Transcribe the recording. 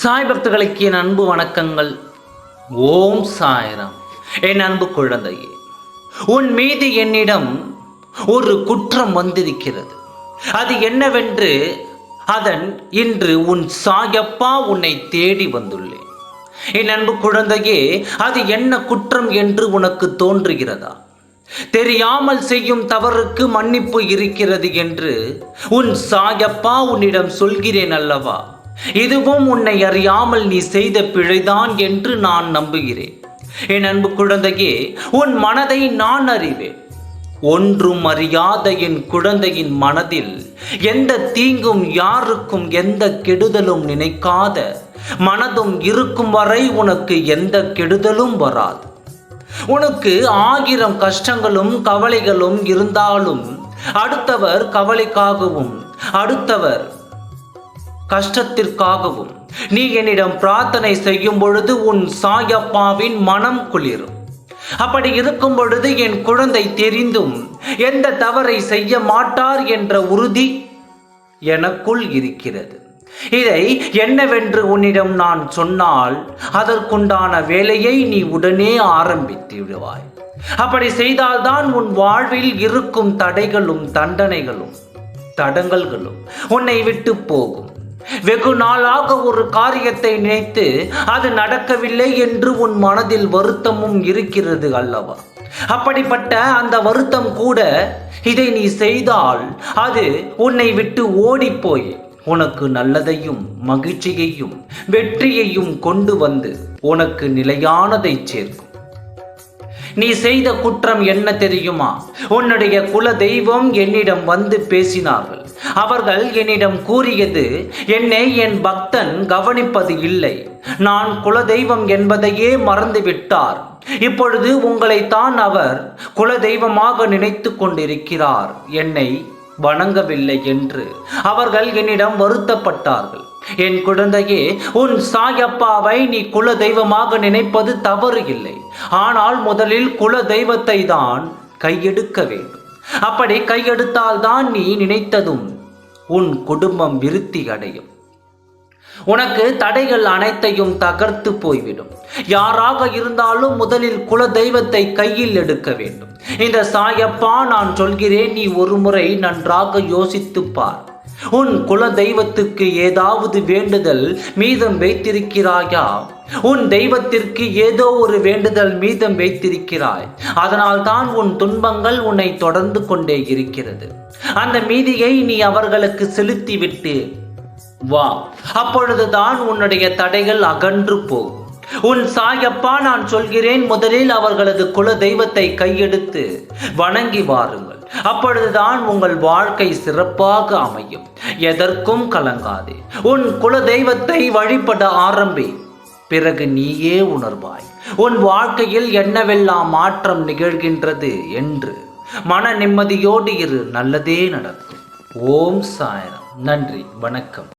சாய் பக்தர்களுக்கு என் அன்பு வணக்கங்கள். ஓம் சாய்ராம். என் அன்பு குழந்தையே உன் மீது என்னிடம் ஒரு குற்றம் வந்திருக்கிறது. அது என்னவென்று அதன் இன்று உன் சாயப்பா உன்னை தேடி வந்துள்ளேன். என் அன்பு குழந்தையே அது என்ன குற்றம் என்று உனக்கு தோன்றுகிறதா? தெரியாமல் செய்யும் தவறுக்கு மன்னிப்பு இருக்கிறது என்று உன் சாயப்பா உன்னிடம் சொல்கிறேன் அல்லவா? இதுவும் உன்னை அறியாமல் நீ செய்த பிழைதான் என்று நான் நம்புகிறேன். என் அன்பு குழந்தையே உன் மனதை நான் அறிவேன். ஒன்றும் அறியாத என் குழந்தையின் மனதில் எந்த தீங்கும் யாருக்கும் எந்த கெடுதலும் நினைக்காத மனதும் இருக்கும் வரை உனக்கு எந்த கெடுதலும் வராது. உனக்கு ஆயிரம் கஷ்டங்களும் கவலைகளும் இருந்தாலும் அடுத்தவர் கவலைக்காகவும் அடுத்தவர் கஷ்டத்திற்காகவும். நீ என்னிடம் பிரார்த்தனை செய்யும் பொழுது உன் சாயப்பாவின் மனம் குளிரும். அப்படி இருக்கும் பொழுது என் குழந்தை தெரிந்தும் எந்த தவறை செய்ய மாட்டார் என்ற உறுதி எனக்குள் இருக்கிறது. இதை என்னவென்று உன்னிடம் நான் சொன்னால் அதற்குண்டான வேலையை நீ உடனே ஆரம்பித்து விடுவாய். அப்படி செய்தால்தான் உன் வாழ்வில் இருக்கும் தடைகளும் தண்டனைகளும் தடங்கல்களும் உன்னை விட்டு போகும். வெகு நாளாக ஒரு காரியத்தை நினைத்து அது நடக்கவில்லை என்று உன் மனதில் வருத்தமும் இருக்கிறது அல்லவா? அப்படிப்பட்ட அந்த வருத்தம் கூட இதை நீ செய்தால் அது உன்னை விட்டு ஓடிப்போய் உனக்கு நல்லதையும் மகிழ்ச்சியையும் வெற்றியையும் கொண்டு வந்து உனக்கு நிலையானதை சேர்க்கும். நீ செய்த குற்றம் என்ன தெரியுமா? உன்னுடைய குல தெய்வம் என்னிடம் வந்து பேசினார்கள். அவர்கள் என்னிடம் கூறியது என்னை என் பக்தன் கவனிப்பது இல்லை. நான் குலதெய்வம் என்பதையே மறந்து விட்டார். இப்பொழுது உங்களைத்தான் அவர் குலதெய்வமாக நினைத்து கொண்டிருக்கிறார். என்னை வணங்கவில்லை என்று அவர்கள் என்னிடம் வருத்தப்பட்டார்கள். என் குழந்தையே உன் சாயப்பாவை நீ குல தெய்வமாக நினைப்பது தவறு இல்லை. ஆனால் முதலில் குல தெய்வத்தை தான் கையெடுக்க வேண்டும். அப்படி கையெடுத்தால்தான் நீ நினைத்ததும் உன் குடும்பம் விருத்தி அடையும். உனக்கு தடைகள் அனைத்தையும் தகர்த்து போய்விடும். யாராக இருந்தாலும் முதலில் குல தெய்வத்தை கையில் எடுக்க வேண்டும். இந்த சாயப்பா நான் சொல்கிறேன் நீ ஒரு முறை நன்றாக யோசித்து பார். உன் குல தெய்வத்துக்கு ஏதாவது வேண்டுதல் மீதம் வைத்திருக்கிறாயா? உன் தெய்வத்திற்கு ஏதோ ஒரு வேண்டுதல் மீதம் வைத்திருக்கிறாய். அதனால் தான் உன் துன்பங்கள் உன்னை தொடர்ந்து கொண்டே இருக்கிறது. அந்த மீதியை நீ அவர்களுக்கு செலுத்திவிட்டு வா. அப்பொழுதுதான் உன்னுடைய தடைகள் அகன்று போகும். உன் சாயப்பா நான் சொல்கிறேன் முதலில் அவர்களது குல தெய்வத்தை கையெடுத்து வணங்கி வாருங்கள். அப்பொழுதுதான் உங்கள் வாழ்க்கை சிறப்பாக அமையும். எதற்கும் கலங்காது. உன் குல தெய்வத்தை வழிபட ஆரம்பி பிறகு நீயே உணர்வாய். உன் வாழ்க்கையில் என்னவெல்லாம் மாற்றம் நிகழ்கின்றது என்று மன நிம்மதியோடு இரு நல்லதே நடக்கும். ஓம் சாயனம் நன்றி வணக்கம்.